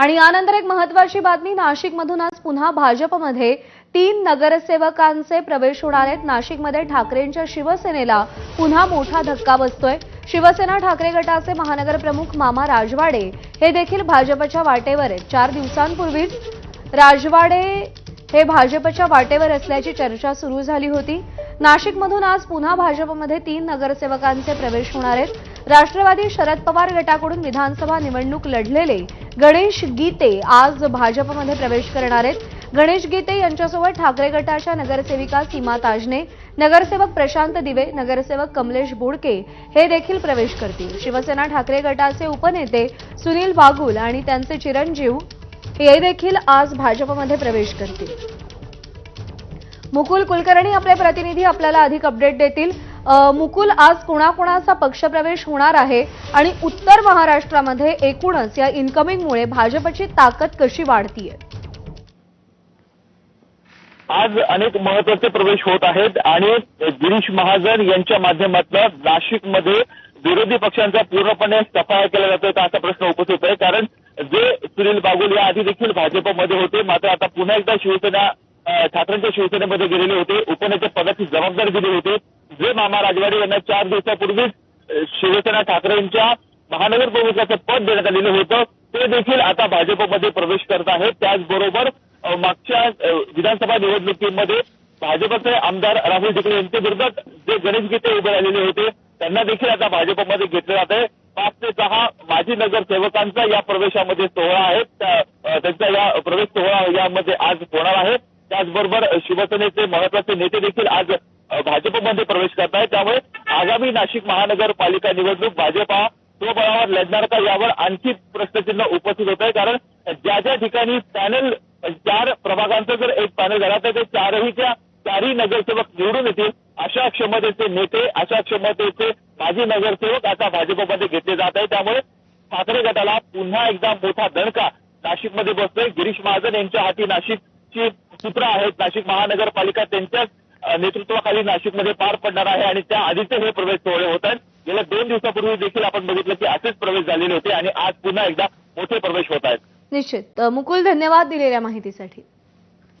आणि यानंतर एक महत्वाची बातमी नाशिकमधून आज पुन्हा भाजपमध्ये तीन नगरसेवकांचे प्रवेश होणार आहेत. नाशिकमध्ये ठाकरेंच्या शिवसेनेला पुन्हा मोठा धक्का बसतोय. शिवसेना ठाकरे गटाचे महानगर प्रमुख मामा राजवाडे हे देखील भाजपच्या वाटेवर आहेत. चार दिवसांपूर्वीच राजवाडे हे भाजपच्या वाटेवर असल्याची चर्चा सुरू झाली होती. नाशिकमधून आज पुन्हा भाजपमध्ये तीन नगरसेवकांचे प्रवेश होणार आहेत. राष्ट्रवादी शरद पवार गटाकडून विधानसभा निवडणूक लढलेले गणेश गीते आज भाजपमध्ये प्रवेश करणार आहेत. गणेश गीते यांच्यासोबत ठाकरे गटाच्या नगरसेविका सीमा ताजने नगरसेवक प्रशांत दिवे नगरसेवक कमलेश बोडके हे देखील प्रवेश करतील. शिवसेना ठाकरे गटाचे उपनेते सुनील वाघुल आणि त्यांचे चिरंजीव हे देखील आज भाजपमध्ये प्रवेश करतील. मुकुल कुलकर्णी आपले प्रतिनिधी आपल्याला अधिक अपडेट देतील. मुकुल आज कोणाकोणाचा पक्षप्रवेश होणार आहे आणि उत्तर महाराष्ट्रामध्ये एकूणच या इन्कमिंगमुळे भाजपची ताकद कशी वाढतीये? आज अनेक महत्त्वाचे प्रवेश होत आहेत आणि गिरीश महाजन यांच्या माध्यमातून नाशिकमध्ये विरोधी पक्षांचा पूर्णपणे सफाया केला जातोय का असा प्रश्न उपस्थित आहे. कारण जे सुनील बागुल या आधी देखील भाजपमध्ये होते मात्र आता पुन्हा एकदा शिवसेना ठाकरेंच्या शिवसेनेमध्ये गेलेले होते. उपनेते पदाची जबाबदारी दिली होती. जे मामा राजवाडे यांना चार दिवसापूर्वीच शिवसेना ठाकरेंच्या महानगर प्रमुखाचं पद देण्यात आलेलं होतं ते देखील आता भाजपमध्ये प्रवेश करत आहेत. त्याचबरोबर मागच्या विधानसभा निवडणुकीमध्ये भाजपचे आमदार राहुल ढिकले यांच्या विरोधात जे गणेश गीते उभे राहिलेले होते त्यांना देखील आता भाजपमध्ये घेतलं जात आहे. पाच ते सहा माजी नगरसेवकांचा या प्रवेशामध्ये सोहळा आहे. त्यांचा या प्रवेश सोहळा यामध्ये आज होणार आहे. त्याचबरोबर शिवसेनेचे महत्त्वाचे नेते देखील आज भाजपमध्ये प्रवेश करत आहेत. त्यामुळे आगामी नाशिक महानगरपालिका निवडणूक भाजपा स्वबळावर लढणार का यावर आणखी प्रश्नचिन्ह उपस्थित होत आहे. कारण ज्या ज्या ठिकाणी पॅनल चार प्रभागांचं जर एक पॅनल झाला तर ते चारहीच्या चारही नगरसेवक निवडून येतील. अशा क्षमतेचे नेते अशा क्षमतेचे माजी नगरसेवक आता भाजपमध्ये घेतले जात आहे त्यामुळे ठाकरे गटाला पुन्हा एकदा मोठा दणका नाशिकमध्ये बसतोय. गिरीश महाजन यांच्या हाती नाशिकची सूत्र आहेत. नाशिक महानगरपालिका त्यांच्याच नेतृत्वाखाली नाशिकमध्ये पार पडणार आहे आणि त्या आधीचे हे प्रवेश सोहळे होत आहेत. गेल्या दोन दिवसापूर्वी देखील आपण बघितलं की असेच प्रवेश झालेले होते आणि आज पुन्हा एकदा मोठे प्रवेश होत आहेत. निश्चित. मुकुल धन्यवाद दिलेल्या माहितीसाठी.